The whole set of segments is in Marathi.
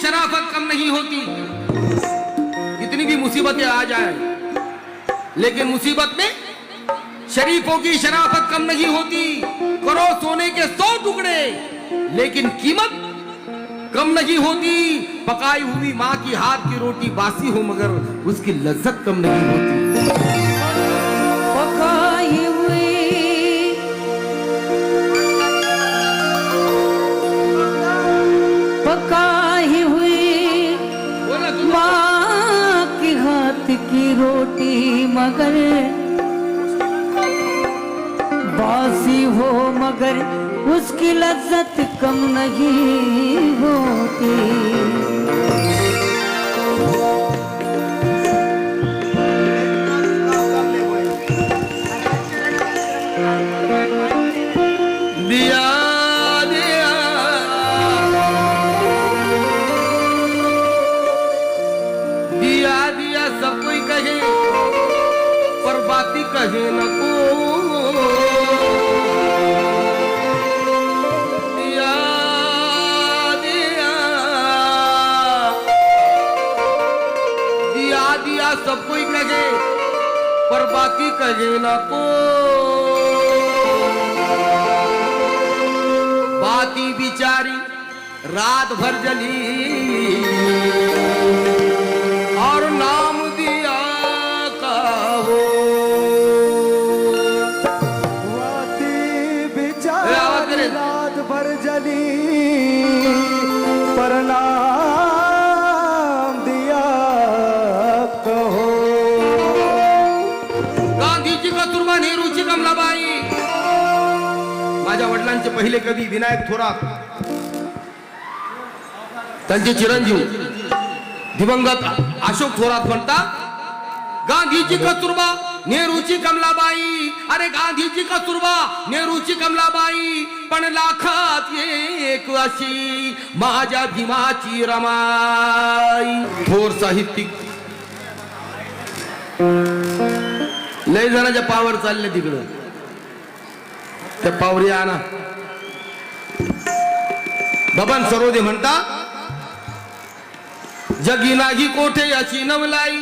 शराफत कम नहीं होती। कितनी भी मुसीबतें आ जाए, लेकिन मुसीबत में शरीफों की शराफत कम नहीं होती। करो सोने के सौ टुकड़े, लेकिन कीमत कम नहीं होती। पकाई हुई माँ की हाथ की रोटी बासी हो, मगर उसकी लज्जत कम नहीं होती। मगर। बासी हो मगर उसकी लज्जत कम नहीं होती। दिया नको. कहे दिया सब कोई कहे पर बाकी कहे न को बाकी बिचारी रात भर जली. गांधीची कस्तुरबा नेहरूची कमलाबाई. माझ्या वडिलांचे पहिले कवी विनायक थोरात. त्यांचे चिरंजीव. दिवंगत अशोक थोरात म्हणतात गांधीची कस्तुरबा नेहरूची कमलाबाई. अरे गांधीची कस्तुरबा नेहरूची कमलाबाई. पण लाखात एक अशी माझ्या भीमाची रमाई. थोर साहित्यिक लय जणाच्या पावर चालले तिकडं. त्या पावरी आणा. बबन सरोदे म्हणता जगी नाही कोठे याची नवलाई.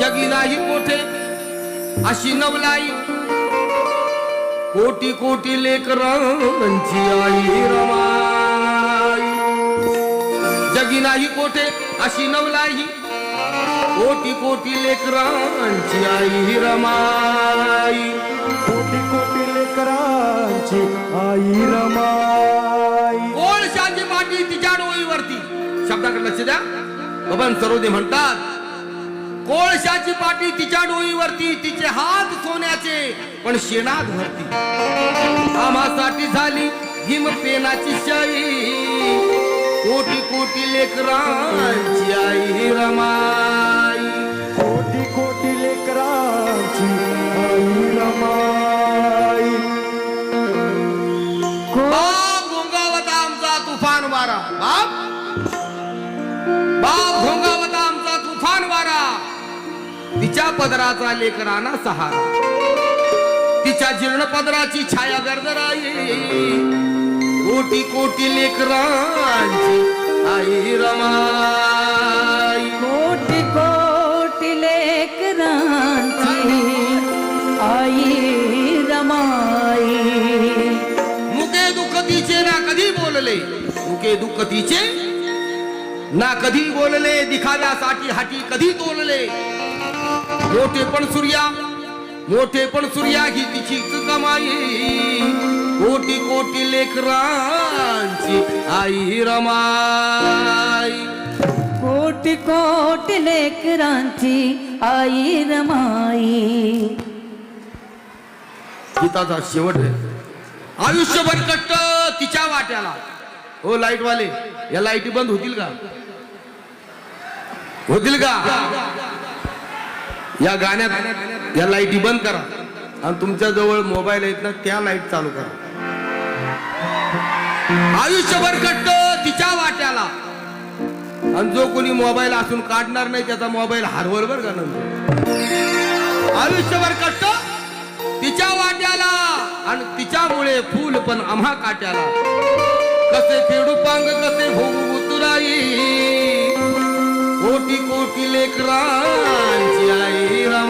जगी नाही कोठे अशी नवलाई. कोटी कोटी लेकरांची आई रमा. जगी नाही कोठे अशी नवलाई. कोटी कोटी लेकरांची आई रमाई. कोटी कोटी लेकरांची आई रमाई. कोळशाची माटी तिच्या डोईवरती शब्दाकडे लक्ष द्या. बबन सरोदे म्हणतात कोळशाची पाटी तिच्या डोईवरती तिचे हात सोन्याचे पण शेणात भरती आम्हासाठी झाली हिम पेनाची शाई कोटी कोटी लेकरांची आई रमाई. कोटी कोटी लेकरांची आई रमाई. बाप भोंगावता आमचा तुफान वारा. बाप. बाप भोंगावता आमचा तुफान वारा. तिच्या पदराचा लेकराना सहारा. तिच्या जीर्ण पदराची छाया गरजराई कोटी कोटी लेकरांची आई रमाई. कोटी कोटी लेकरांची आई. रमाई. मुके दुःख तिचे ना कधी बोलले? मुके दुःख तिचे ना कधी बोलले? दिखाव्यासाठी हाटी कधी तोलले? मोठे पण सूर्या मोठे पण सूर्या ही तिचीच कमाई. कोटी कोटी लेकरांची आई रमाई. कोटी कोटी लेकरांची आई रमाई. गीताचा शेवट आहे. आयुष्यभर कट्ट तिच्या वाट्याला. हो लाइट वाले या लाईटी बंद होतील का? होतील का? या गाण्यात या लाईटी बंद करा. आणि तुमच्या जवळ मोबाईल आहेत ना त्या लाइट चालू करा. आयुष्यभर कटतो तिच्या वाट्याला. आणि जो कोणी मोबाईल असून काढणार नाही त्याचा मोबाईल हारवर बर का आयुष्यभर कटतो तिच्या वाट्याला आणि तिच्यामुळे फुल पण आम्हा काट्याला. कसे खेडू पांग कसे भोगू कोटी कोटी लेकरांची आई राम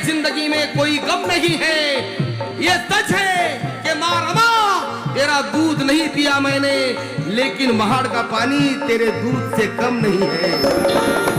ज़िंदगी में कोई गम नहीं है। ये सच है कि माँ तेरा दूध नहीं पिया मैंने, लेकिन महाड़ का पानी तेरे दूध से कम नहीं है।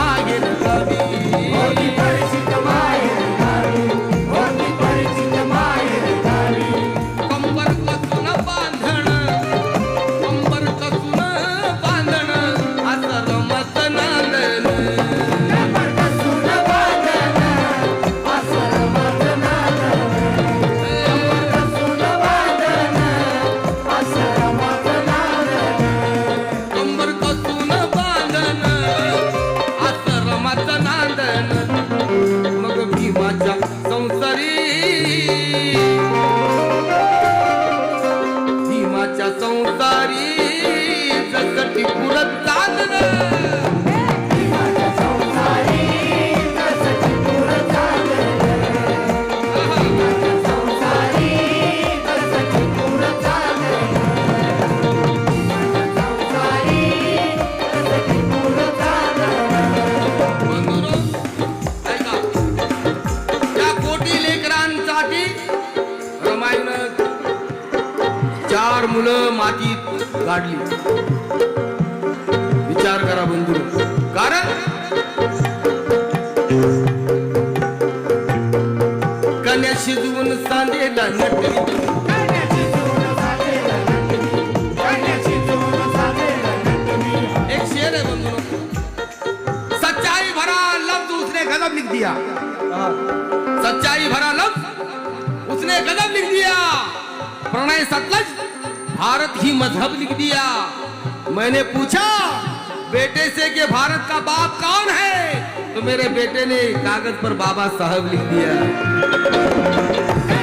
lying गाडली विचार करा बंधू. कारण? कन्या शिजवून सांदेला नटली. गजब लिख दिया. सच्चाई भरा लफ्ज उसने गजब लिख दिया. प्रणय सतलज भारत ही मज़हब लिख दिया। मैंने पूछा, बेटे से कि भारत का बाप कौन है? तो मेरे बेटे ने कागज़ पर बाबा साहब लिख दिया।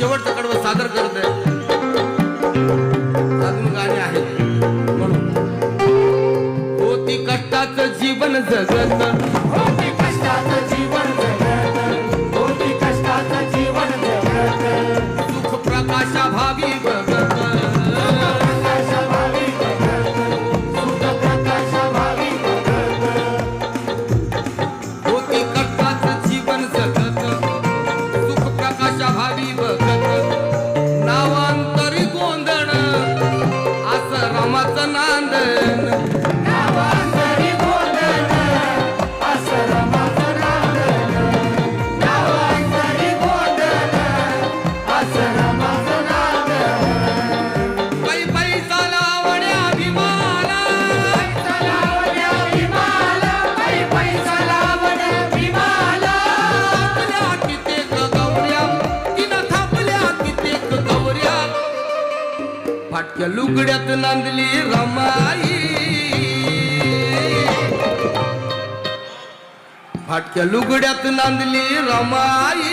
शेवटचं कडवं सादर करत आहे. अजून गाणे आहे म्हणून. होती कष्टाचं जीवन जगत. उघड्यात नांदली रमाई. फाटक्या लुगड्यात नांदली रमाई.